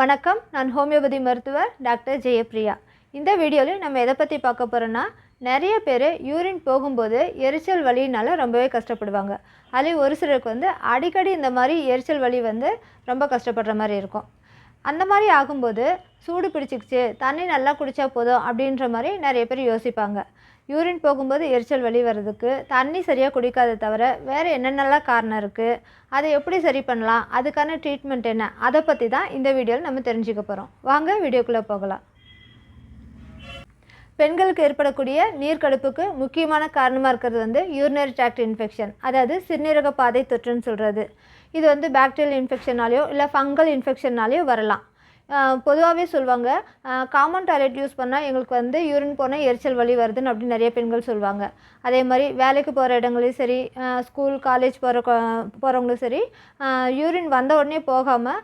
வணக்கம். நான் ஹோமியோபதி மருத்துவர் டாக்டர் ஜெயப்ரியா இந்த வீடியோவில் நம்ம எதை பற்றி பார்க்க போகிறோன்னா நிறைய பேர் யூரின் போகும்போது எரிச்சல் வலினால ரொம்பவே கஷ்டப்படுவாங்க. அதுலேயும் ஒரு சிலருக்கு வந்து அடிக்கடி இந்த மாதிரி எரிச்சல் வலி வந்து ரொம்ப கஷ்டப்படுற மாதிரி இருக்கும். அந்த மாதிரி ஆகும்போது சூடு பிடிச்சிக்கிச்சு தண்ணி நல்லா குடித்தா போதும் அப்படின்ற மாதிரி நிறைய பேர் யோசிப்பாங்க. யூரின் போகும்போது எரிச்சல் வலி வர்றதுக்கு தண்ணி சரியாக குடிக்காத தவிர வேறு என்னென்னலாம் காரணம் இருக்குது அதை எப்படி சரி பண்ணலாம் அதுக்கான ட்ரீட்மெண்ட் என்ன அதை பற்றி தான் இந்த வீடியோவில் நம்ம தெரிஞ்சுக்க போகிறோம் வாங்க வீடியோக்குள்ளே போகலாம். பெண்களுக்கு ஏற்படக்கூடிய நீர்க்கடுப்புக்கு முக்கியமான காரணமாக இருக்கிறது வந்து யூரினரி ட்ராக்ட் இன்ஃபெக்ஷன் அதாவது சிறுநீரக பாதை தொற்றுன்னு சொல்கிறது இது வந்து பாக்டீரியல் இன்ஃபெக்ஷனாலேயோ இல்லை ஃபங்கல் இன்ஃபெக்ஷனாலேயோ வரலாம். பொதுவாகவே சொல்லுவாங்க காமன் டாய்லெட் யூஸ் பண்ணால் எங்களுக்கு வந்து யூரின் போனால் எரிச்சல் வலி வருதுன்னு அப்படின்னு நிறைய பெண்கள் சொல்லுவாங்க அதே மாதிரி வேலைக்கு போகிற இடங்களையும் சரி ஸ்கூல் காலேஜ் போகிற போகிறவங்களும் சரி யூரின் வந்த உடனே போகாமல்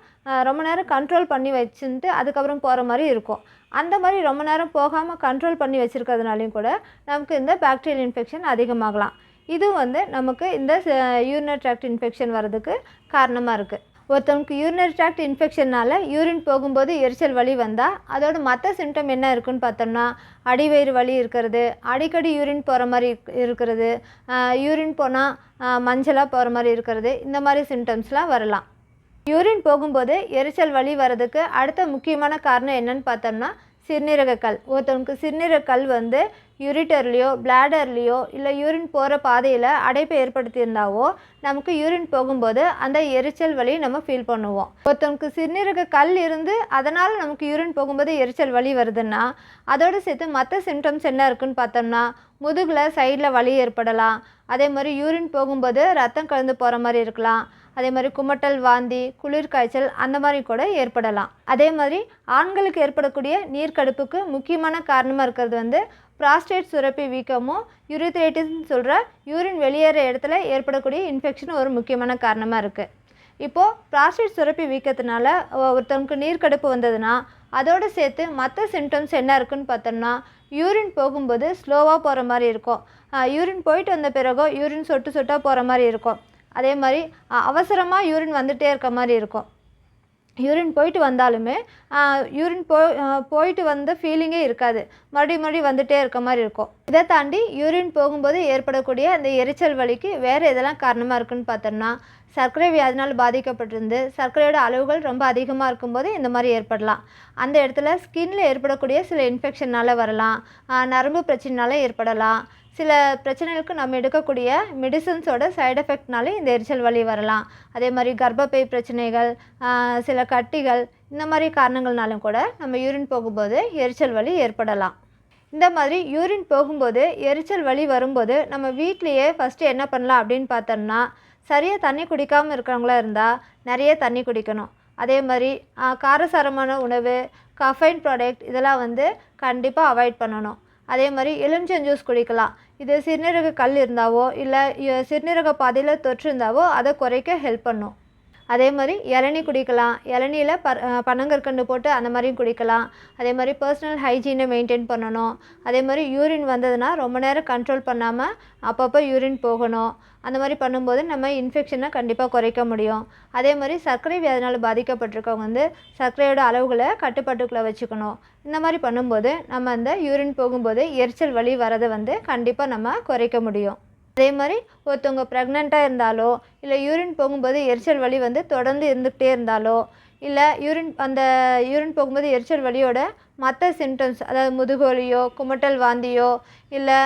ரொம்ப நேரம் கண்ட்ரோல் பண்ணி வச்சுட்டு அதுக்கப்புறம் போகிற மாதிரி இருக்கும். அந்த மாதிரி ரொம்ப நேரம் போகாமல் கண்ட்ரோல் பண்ணி வச்சுருக்கிறதுனாலையும் கூட நமக்கு இந்த பாக்டீரியல் இன்ஃபெக்ஷன் அதிகமாகலாம். இது வந்து நமக்கு இந்த யூரினரி ட்ராக்ட் இன்ஃபெக்ஷன் வர்றதுக்கு காரணமாக இருக்குது ஒருத்தவங்களுக்கு யூரினரி ட்ராக்ட் இன்ஃபெக்ஷனால் யூரின் போகும்போது எரிச்சல் வலி வந்தால் அதோட மற்ற சிம்டம் என்ன இருக்குன்னு பார்த்தோம்னா அடிவயிறு வலி இருக்கிறது அடிக்கடி யூரின் போகிற மாதிரி இருக்கிறது யூரின் போனால் மஞ்சளாக போகிற மாதிரி இருக்கிறது இந்த மாதிரி சிம்டம்ஸ்லாம் வரலாம். யூரின் போகும்போது எரிச்சல் வலி வர்றதுக்கு அடுத்த முக்கியமான காரணம் என்னன்னு பார்த்தோம்னா சிறுநீரக கல் ஒருத்தவங்களுக்கு சிறுநீரக கல் வந்து யூரிட்டர்லேயோ பிளாடர்லேயோ இல்லை யூரின் போகிற பாதையில் அடைப்பை ஏற்படுத்தியிருந்தாவோ நமக்கு யூரின் போகும்போது அந்த எரிச்சல் வலி நம்ம ஃபீல் பண்ணுவோம். ஒருத்தவனுக்கு சிறுநீரக கல் இருந்து அதனால் நமக்கு யூரின் போகும்போது எரிச்சல் வலி வருதுன்னா அதோடு சேர்த்து மற்ற சிம்டம்ஸ் என்ன இருக்குன்னு பார்த்தோம்னா முதுகில் சைடில் வலி ஏற்படலாம். அதே மாதிரி யூரின் போகும்போது ரத்தம் கலந்து போகிற மாதிரி இருக்கலாம். அதே மாதிரி குமட்டல் வாந்தி குளிர் காய்ச்சல் அந்த மாதிரி கூட ஏற்படலாம். அதே மாதிரி ஆண்களுக்கு ஏற்படக்கூடிய நீர்க்கடுப்புக்கு முக்கியமான காரணமாக இருக்கிறது வந்து ப்ராஸ்டேட் சுரப்பி வீக்கமும் யூரித்ரைட்டிஸ்னு சொல்கிற யூரின் வெளியேற இடத்துல ஏற்படக்கூடிய இன்ஃபெக்ஷன் ஒரு முக்கியமான காரணமாக இருக்குது இப்போது ப்ராஸ்டேட் சுரப்பி வீக்கத்தினால ஒருத்தவங்களுக்கு நீர்க்கடுப்பு வந்ததுன்னா அதோடு சேர்த்து மற்ற சிம்டம்ஸ் என்ன இருக்குன்னு பார்த்தோம்னா யூரின் போகும்போது ஸ்லோவாக போகிற மாதிரி இருக்கும். யூரின் போயிட்டு வந்த பிறகோ யூரின் சொட்டு சொட்டாக போகிற மாதிரி இருக்கும். அதே மாதிரி அவசரமாக யூரின் வந்துகிட்டே இருக்க மாதிரி இருக்கும். யூரின் போயிட்டு வந்தாலுமே யூரின் போ போயிட்டு வந்த ஃபீலிங்கே இருக்காது. மறுபடியும் மறுபடியும் வந்துகிட்டே இருக்க மாதிரி இருக்கும். இதை தாண்டி யூரின் போகும்போது ஏற்படக்கூடிய அந்த எரிச்சல் வலிக்கு வேறு எதெல்லாம் காரணமாக இருக்குன்னு பார்த்தோம்னா சர்க்கரை வியாதினால் பாதிக்கப்பட்டிருந்து சர்க்கரையோட அளவுகள் ரொம்ப அதிகமாக இருக்கும்போது இந்த மாதிரி ஏற்படலாம். அந்த இடத்துல ஸ்கின்ல ஏற்படக்கூடிய சில இன்ஃபெக்ஷனால் வரலாம். நரம்பு பிரச்சனைனால ஏற்படலாம். சில பிரச்சனைகளுக்கு நம்ம எடுக்கக்கூடிய மெடிசன்ஸோட சைடு எஃபெக்ட்னாலே இந்த எரிச்சல் வலி வரலாம். அதே மாதிரி கர்ப்பப்பை பிரச்சனைகள் சில கட்டிகள் இந்த மாதிரி காரணங்கள்னாலும் கூட நம்ம யூரின் போகும்போது எரிச்சல் வலி ஏற்படலாம். இந்த மாதிரி யூரின் போகும்போது எரிச்சல் வலி வரும்போது நம்ம வீட்லேயே ஃபஸ்ட்டு என்ன பண்ணலாம் அப்படின்னு பார்த்தோம்னா சரியாக தண்ணி குடிக்காமல் இருக்கிறவங்களா இருந்தால் நிறைய தண்ணி குடிக்கணும். அதே மாதிரி காரசாரமான உணவு கஃபைன் ப்ராடக்ட் இதெல்லாம் வந்து கண்டிப்பாக அவாய்ட் பண்ணணும். அதே மாதிரி எலுமிச்சம் ஜூஸ் குடிக்கலாம். இது சிறுநீரக கல் இருந்தாவோ இல்லை சிறுநீரக பாதையில் தொற்று இருந்தாவோ அதை குறைக்க ஹெல்ப் பண்ணும். அதே மாதிரி இளநீ குடிக்கலாம். இளநியில் ப பனங்கற்கண்டு போட்டு அந்த மாதிரியும் குடிக்கலாம். அதே மாதிரி பர்சனல் ஹைஜீனை மெயின்டைன் பண்ணணும். அதே மாதிரி யூரின் வந்ததுன்னா ரொம்ப நேரம் கண்ட்ரோல் பண்ணாமல் அப்பப்போ யூரின் போகணும். அந்த மாதிரி பண்ணும்போது நம்ம இன்ஃபெக்ஷனை கண்டிப்பாக குறைக்க முடியும். அதே மாதிரி சர்க்கரை வியாதினால் பாதிக்கப்பட்டிருக்கவங்க வந்து சர்க்கரையோட அளவுகளை கட்டுப்பாட்டுக்குள்ளே வச்சுக்கணும். இந்த மாதிரி பண்ணும்போது நம்ம அந்த யூரின் போகும்போது எரிச்சல் வலி வரதை வந்து கண்டிப்பாக நம்ம குறைக்க முடியும். அதே மாதிரி ஒருத்தவங்க ப்ரெக்னெண்ட்டாக இருந்தாலோ இல்லை யூரின் போகும்போது எரிச்சல் வலி வந்து தொடர்ந்து இருந்துக்கிட்டே இருந்தாலோ இல்லை யூரின் அந்த யூரின் போகும்போது எரிச்சல் வலியோட மற்ற சிம்டம்ஸ் அதாவது முதுகோலியோ குமட்டல் வாந்தியோ இல்லை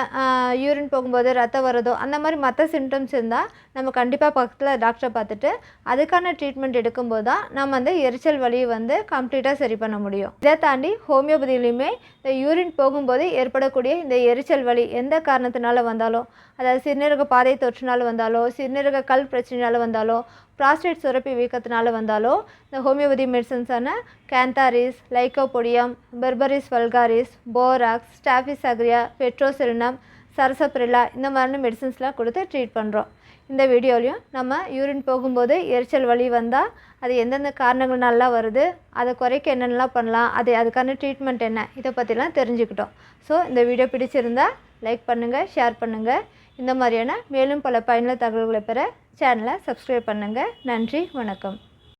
யூரின் போகும்போது ரத்தம் வரதோ அந்த மாதிரி மற்ற சிம்டம்ஸ் இருந்தால் நம்ம கண்டிப்பாக பக்கத்தில் டாக்டரை பார்த்துட்டு அதுக்கான ட்ரீட்மெண்ட் எடுக்கும்போது தான் நம்ம அந்த எரிச்சல் வலியை வந்து கம்ப்ளீட்டாக சரி பண்ண முடியும். இதை தாண்டி ஹோமியோபதியிலையுமே இந்த யூரின் போகும்போது ஏற்படக்கூடிய இந்த எரிச்சல் வலி எந்த காரணத்தினால வந்தாலும் அதாவது சிறுநீரக பாதை தொற்றுனால வந்தாலோ சிறுநீரக கல் பிரச்சனையால் வந்தாலோ ப்ராஸ்டேட் சுரப்பி வீக்கத்தினால வந்தாலோ இந்த homeopathy மெடிசன்ஸான cantharis lycopodium berberis vulgaris borax staphisagria petroselinum sarsaparilla இந்த மாதிரி மெடிசன்ஸ்லாம் கொடுத்து ட்ரீட் பண்ணுறோம் இந்த வீடியோலையும் நம்ம யூரின் போகும்போது எரிச்சல் வலி வந்தால் அது எந்தெந்த காரணங்கள்னால வருது அதை குறைக்க என்னென்னலாம் பண்ணலாம் அது அதுக்கான ட்ரீட்மெண்ட் என்ன இதை பற்றிலாம் தெரிஞ்சுக்கிட்டோம். ஸோ இந்த வீடியோ பிடிச்சிருந்தா லைக் பண்ணுங்கள் ஷேர் பண்ணுங்கள் இந்த மாதிரியான மேலும் பல பயனுள்ள தகவல்களை பெற சேனலை சப்ஸ்கிரைப் பண்ணுங்கள் நன்றி வணக்கம்.